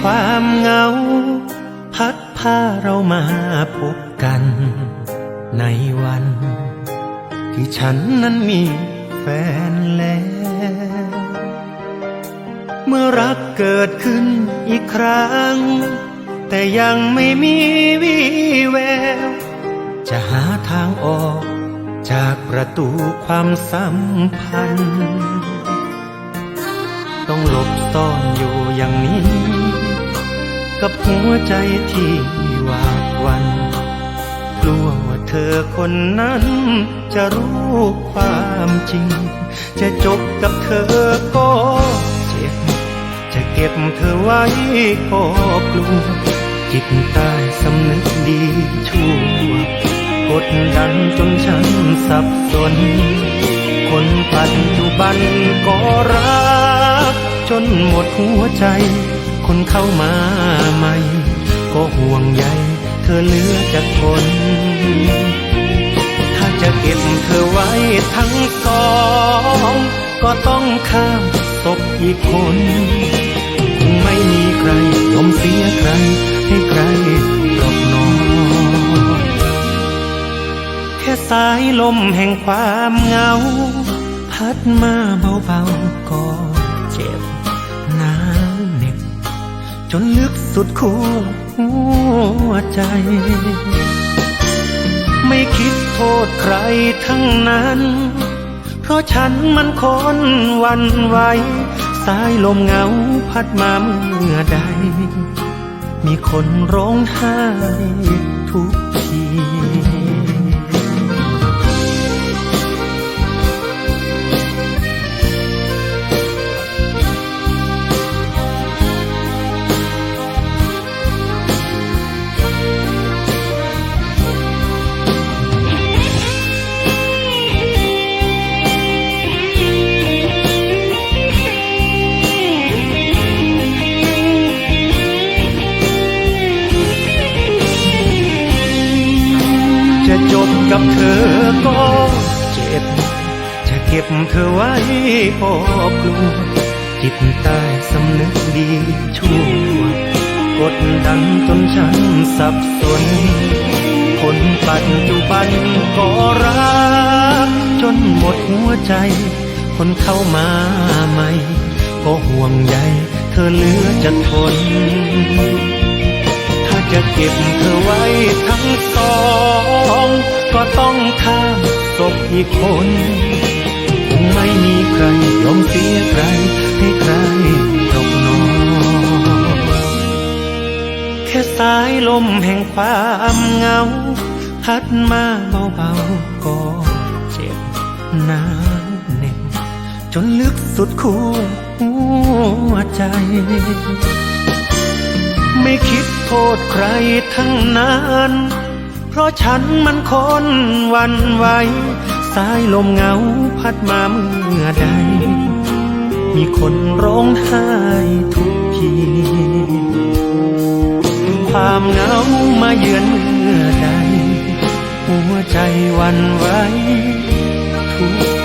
ความเหงา พัดพาเรามาพบกัน ในวัน ที่ฉันนั้นมีแฟนแล้ว เมื่อรักเกิดขึ้นอีกครั้ง แต่ยังไม่มีวี่แวว จะหาทางออกจากประตูความสัมพันธ์ ต้องหลบซ่อนอยู่อย่างนี้ กับหัวใจที่หวาดวันกลัวว่าเธอคนนั้นจะรู้ความจริง จะจบกับเธอก็เจ็บ จะเก็บเธอไว้ก็กลัว จิตใต้สำนึกดีชั่วกดดันจนฉันสับสน คนปัจจุบันก็รัก จนหมดหัวใจ คนเข้ามาใหม่ ก็ห่วงใยเธอเหลือจากคนถ้าจะเก็บเธอไว้ทั้งสอง ก็ต้องข้ามศพอีกคน คงไม่มีใครยอมเสียใครให้ใครหรอกนอนแค่สายลมแห่งความเหงา พัดมาเบาๆก็เจ็ จนลึกสุดขั้วหัวใจ ไม่คิดโทษใครทั้งนั้น เพราะฉันมันคนวันไหวสายลมเหงาพัดมาเมื่อใด มีคนร้องไห้ทุกที จะจบกับเธอก็เจ็บ จะเก็บเธอไว้ก็กลัว จิตใต้สำนึกดีชั่วกดดันจนฉันสับสน คนปัจจุบันก็รัก จนหมดหัวใจ คนเข้ามาใหม่ ก็ห่วงใยเธอเหลือจะทน ถ้าจะเก็บเธอไว้ทั้ง คนคงไม่มีใครยอมเสียใครให้ใครหรอกนอแค่สายลมแห่งความเหงา พัดมาเบาๆก็เจ็บหนาเหน็บจนลึกสุดขั้วหัวใจไม่คิดโทษใครทั้งนั้น เพราะฉันมันคนวันไหว สายลมเหงาพัดมาเมื่อใด มีคนร้องไห้ทุกที ความเหงามาเยือนเมื่อใด หัวใจวันไหวทุก